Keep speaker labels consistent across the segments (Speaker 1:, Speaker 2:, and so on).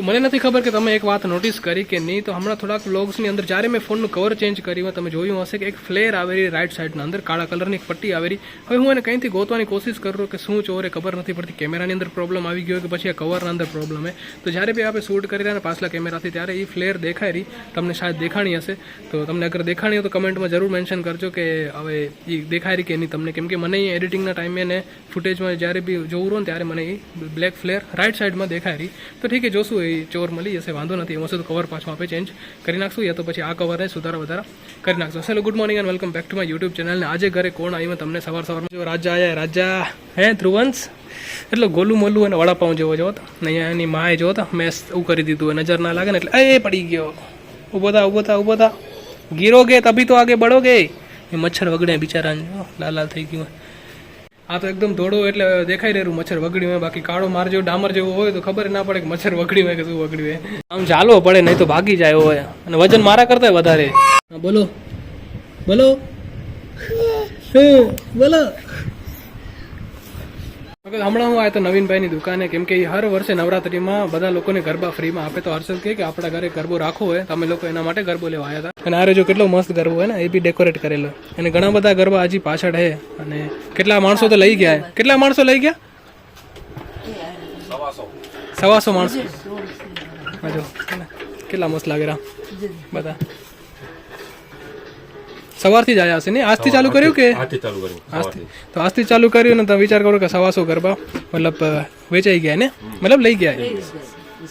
Speaker 1: તો મને નથી ખબર કે તમે એક વાત નોટિસ કરી કે નહીં. તો હમણાં થોડાક વ્લોગ્સની અંદર જ્યારે મેં ફોનનું કવર ચેન્જ કર્યું તમે જોયું હશે કે એક ફ્લેર આવેલી રાઈટ સાઈડના અંદર, કાળા કલરની એક પટ્ટી આવેલી. હવે હું એને કંઈથી ગોતવાની કોશિશ કરું કે શું ચોરે, ખબર નથી પડતી. કેમેરાની અંદર પ્રોબ્લમ આવી ગયો કે પછી આ કવરના અંદર પ્રોબ્લેમ હે. તો જ્યારે બી આપણે શૂટ કરી રહ્યા ને પાછલા કેમેરાથી, ત્યારે એ ફ્લેર દેખાય રહી. તમને શાયદ દેખાણી હશે. તો તમને અગર દેખાણી હોય તો કમેન્ટમાં જરૂર મેન્શન કરજો કે હવે એ દેખાય રહી કે નહીં તમને. કેમ કે મને એડિટિંગના ટાઈમે ને ફૂટેજમાં જ્યારે બી જોવું રહો ને ત્યારે મને એ બ્લેક ફ્લેર રાઈટ સાઈડમાં દેખાય રહી. તો ઠીક છે, જોશું એ ચોર મળી જશે વાંધો નથી, એમાં શું કવર પાછું આપણે ચેન્જ કરી નાખશું, યા તો પછી આ કવરને સુધારા વધારા કરી નાખશું. Hello good morning and welcome back to my YouTube channel ને આજે ઘરે કોણ આવ્યું તમને સવાર સવારમાં જો રાજા આવ્યા રાજા હે ધ્રુવંશ? એટલે ગોલું મોલું અને વડાપાઉં જેવો જો તો, ને અહીંયા એની માએ જો તો, મેં એવું કરી દીધું નજર ના લાગે ને એટલે, એ પડી ગયો. ઊભો થા ઊભો થા ઊભો થા. ગીરોગે તભી તો આગે બળોગે એ મચ્છર વગડે બિચારા લાલ થઈ ગયું આ તો એકદમ ધોળો એટલે દેખાઈ રહ્યું મચ્છર વગડ્યું હોય, બાકી કાળો માર જેવો, ડામર જેવો હોય તો ખબર ના પડે કે મચ્છર વગડ્યું હોય કે શું વગડ્યું હોય. આમ ચાલવો પડે, નહીં તો ભાગી જાય હોય. અને વજન મારા કરતા વધારે. બોલો. બોલો. બોલો. હમણાં હું આવ્યો તો નવીનભાઈની દુકાને કેમ કે હર વર્ષે નવરાત્રીમાં બધા લોકોને ગરબા ફ્રીમાં આપે. તો હર્ષદ કે આપણા ઘરે ગરબો રાખવો હોય તમે લોકો એના માટે ગરબો લેવા આવ્યા હતા અને આરે જો કેટલો મસ્ત ગરબો હોય ને એ બી ડેકોરેટ કરેલો. અને ઘણા બધા ગરબા હજી પાછળ હે. અને કેટલા માણસો તો લઈ ગયા કેટલા માણસો લઈ ગયા? સવાસો. માણસો. કેટલા મસ્ત લાગે રા. બધા. સવારથી જ આવ્યા હશે ને? આજથી ચાલુ કર્યું કે?
Speaker 2: હાથથી ચાલુ કર્યું.
Speaker 1: આજથી. તો આજથી ચાલુ કર્યું ને તમે વિચાર કરો કે સવાસો ગરબા મતલબ વેચાઈ ગયા ને? મતલબ લઈ ગયા એ.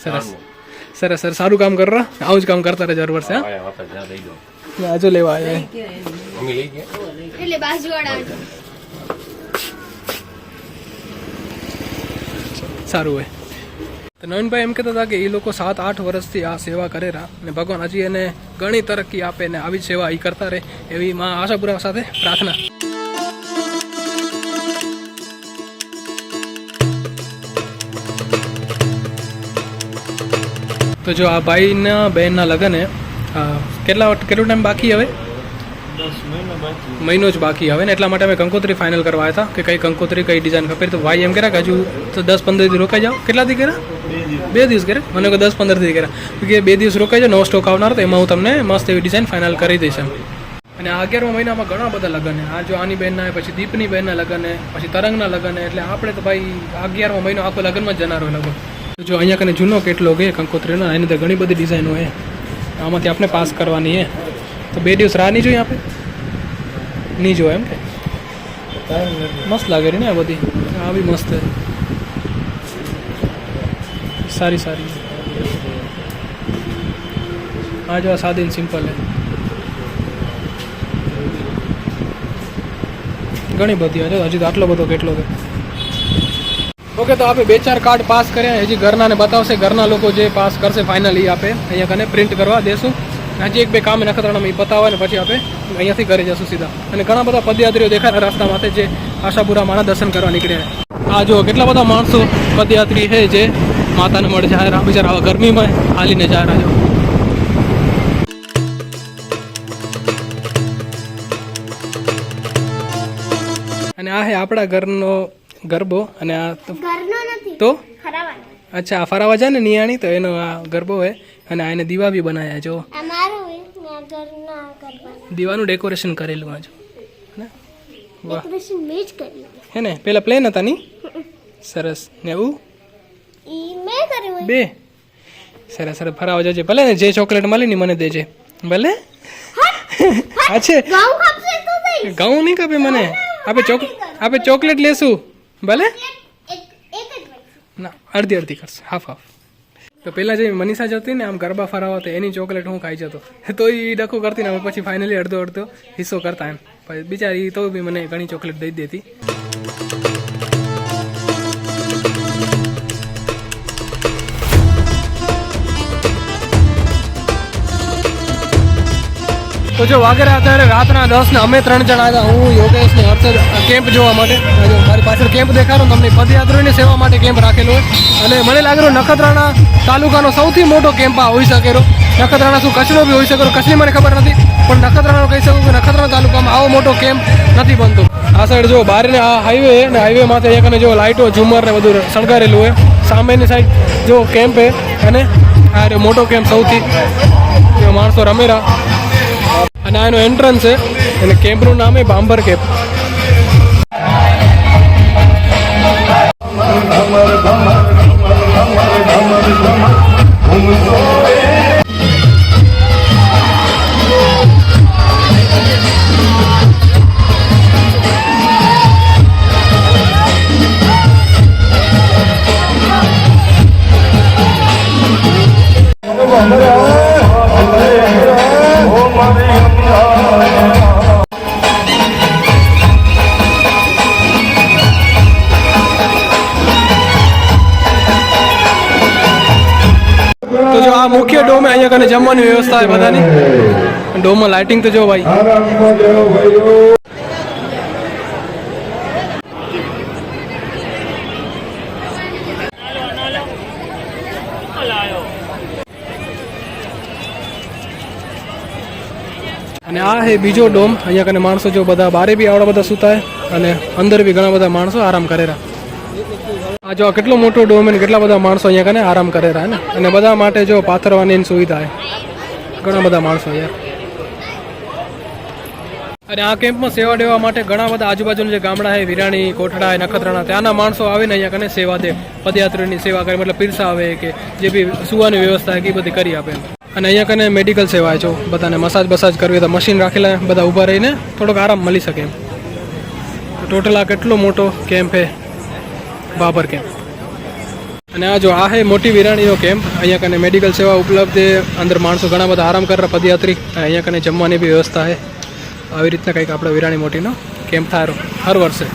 Speaker 1: સરસ. સરસ સર સારું કામ કરો. આવું જ કામ કરતા રહે જરૂર વર્ષે હા? આજુ લેવા આવ્યા
Speaker 2: મમ્મી લઈ ગયા?
Speaker 3: એટલે બાજુવાળા.
Speaker 1: સારું હોય. તો નવીનભાઈ એમ કહેતા હતા કે એ લોકો સાત, આઠ વર્ષથી આ સેવા કરેલા અને ભગવાન હજી એને ઘણી તરક્કી આપે ને આવી સેવા એ કરતા રહે એવી માં આશાપુરા સાથે પ્રાર્થના. તો જો આ ભાઈના બહેનના લગ્ન કેટલા, કેટલો ટાઈમ બાકી હવે? મહિનો જ બાકી આવે ને એટલા માટે અમે કંકોત્રી ફાઇનલ કરવા આવ્યા હતા કે કઈ કંકોત્રી કઈ ડિઝાઇન ખબર તો ભાઈ એમ કર્યા કે હજુ તો દસ પંદર દિવસ રોકાઈ જાઓ. કેટલાથી કર્યા? બે દિવસ. કર્યા? મને કહે દસ પંદર દી કર્યા. કે બે દિવસ રોકાઈ જાઓ નવો સ્ટોક આવનાર તો એમાં હું તમને મસ્ત એવી ડિઝાઇન ફાઇનલ કરી દઈશ એમ. અને અગિયારમા મહિનામાં ઘણા બધા લગ્ન છે. આ જો આની બહેનના પછી દીપની બહેનના લગ્ન હે, પછી તરંગના લગ્ન હે. એટલે આપણે તો ભાઈ અગિયારમો મહિનો આખો લગ્નમાં જ જનારો હોય લગભગ જો અહીંયા કને જૂનો કેટલો ગયો કંકોત્રીનો એની અંદર ઘણી બધી ડિઝાઇનો હોય. આમાંથી આપણે પાસ કરવાની હે તો બે દિવસ રાહ નહીં જોઈએ આપણે? નહીં જોવા એમ. કે મસ્ત લાગે ને આ બધી. આ બી મસ્ત સારી સારી. આ જો આ સાદી સિમ્પલ હે ઘણી બધી હજુ હજી આટલો બધો કેટલો છે. ઓકે, તો આપણે બે, ચાર કાર્ડ પાસ કર્યા. હજી ઘરનાને બતાવશે. ઘરના લોકો જે પાસ કરશે ફાઇનલ આપે. અહીંયા કને પ્રિન્ટ કરવા દેશું. હજી એક બે કામ નખત્રાણામાં એ પતાવે ને પછી આપણે અહીંયાથી ઘરે જશું સીધા. અને ઘણા બધા પદયાત્રીઓ દેખાય રસ્તા માથે જે આશાપુરા માના દર્શન કરવા નીકળ્યા આ જો કેટલા બધા માણસો પદયાત્રી છે જે માતાને મળે જાહેર બિચારા આવા ગરમીમાં હાલીને જાહેર રાજો અને આ હે આપણા ઘરનો ગરબો અને આ તો અચ્છા ફરાવા જાય ને નિયાણી તો એનો આ ગરબો હોય અને આ એને દીવા બી બનાવ્યા જો દીવાનું ડેકોરેશન કરેલું આજે. વાહ.
Speaker 3: ડેકોરેશન મેં જ કર્યું.
Speaker 1: હે ને? પેલા પ્લેન હતા ની? સરસ. ને એવું
Speaker 3: ઈ મેં કર્યું
Speaker 1: બે. સરસ સરસ. ફરાવા જજે. ભલે ને જે ચોકલેટ મળી ને મને દેજે. ભલે? આ છે.
Speaker 3: ઘઉં
Speaker 1: નહીં કાપે મને? આપણે ચોક આપણે ચોકલેટ લેશું. ભલે?
Speaker 3: એક એક જ
Speaker 1: ના અડધી અડધી કરશે. હાફ હાફ તો પહેલાં જે મનીષા જતી ને આમ ગરબા ફરાવા તો એની ચોકલેટ હું ખાઈ જતો. તો એ ડખો કરતી ને પછી ફાઇનલી અડધો અડધો હિસ્સો કરતા એમ. પછી બિચારી તો બી મને ઘણી ચોકલેટ દઈ દેતી. તો જો વાગેરે અત્યારે રાતના દસ ને અમે ત્રણ જણા હતા હું યોગેશ ને હર્ષદ કેમ્પ જોવા માટે. મારી પાછળ કેમ્પ દેખાડો તમને પદયાત્રીઓની સેવા માટે કેમ્પ રાખેલો હોય. અને મને લાગેલું નખત્રાણા તાલુકાનો સૌથી મોટો કેમ્પ આ હોઈ શકેલો નખત્રાણા શું કચ્છનો બી હોઈ શકેલો કચ્છની મને ખબર નથી. પણ નખત્રાણાનો કહી શકું કે નખત્રાણા તાલુકામાં આવો મોટો કેમ્પ નથી બનતો. આ સાઈડ જો બારીને આ હાઈવે ને હાઈવે માથે એક અને જો લાઇટો ઝુમર ને બધું શણગારેલું હોય. સામેની સાઈડ જો કેમ્પ હે અને આ મોટો કેમ્પ સૌથી. માણસો રમેરા અને આ એનો એન્ટ્રન્સ છે અને કેમ્પનું નામ એ બાંબર કેમ્પ તો જો આ મુખ્ય ડોમ અહીંયા કને જમવાની વ્યવસ્થા છે બધાની? ડોમમાં લાઇટિંગ તો જો ભાઈ. અને આ હે બીજો ડોમ, અહીંયા કને માણસો જો બધા, બારે બી આવડા બધા સૂતા અને અંદર બી ઘણા બધા માણસો આરામ કરેરા આ જો કેટલો મોટો ડોમ અને કેટલા બધા માણસો અહીંયા કને આરામ કરે રહ્યા ને? અને બધા માટે જો પાથરવાની સુવિધા ઘણા બધા માણસો અહીંયા. અને આ કેમ્પમાં સેવા દેવા માટે ઘણા બધા આજુબાજુના જે ગામડા છે, વિરાણી, કોઠડા નખત્રાણા ત્યાંના માણસો આવીને અહીંયા કને સેવા દે પદયાત્રીની સેવા કરે, મતલબ પીરસા આવે કે જે બી સુવાની વ્યવસ્થા એ બધી કરી આપે અને અહીંયા કને મેડિકલ સેવા જો, બધાને મસાજ બસાજ કરવી તો મશીન રાખેલા બધા ઊભા રહીને થોડોક આરામ મળી શકે ટોટલ આ કેટલો મોટો કેમ્પ છે? બાબર કેમ્પ. અને આ જો આ હે મોટી વિરાણીનો કેમ્પ. અહીંયા કને મેડિકલ સેવા ઉપલબ્ધ અંદર માણસો ઘણા બધા આરામ કરે પદયાત્રી. અને અહીંયા કને જમવાની બી વ્યવસ્થા છે આવી રીતના કંઈક આપણે વિરાણી મોટીનો કેમ્પ થાય હર વર્ષે.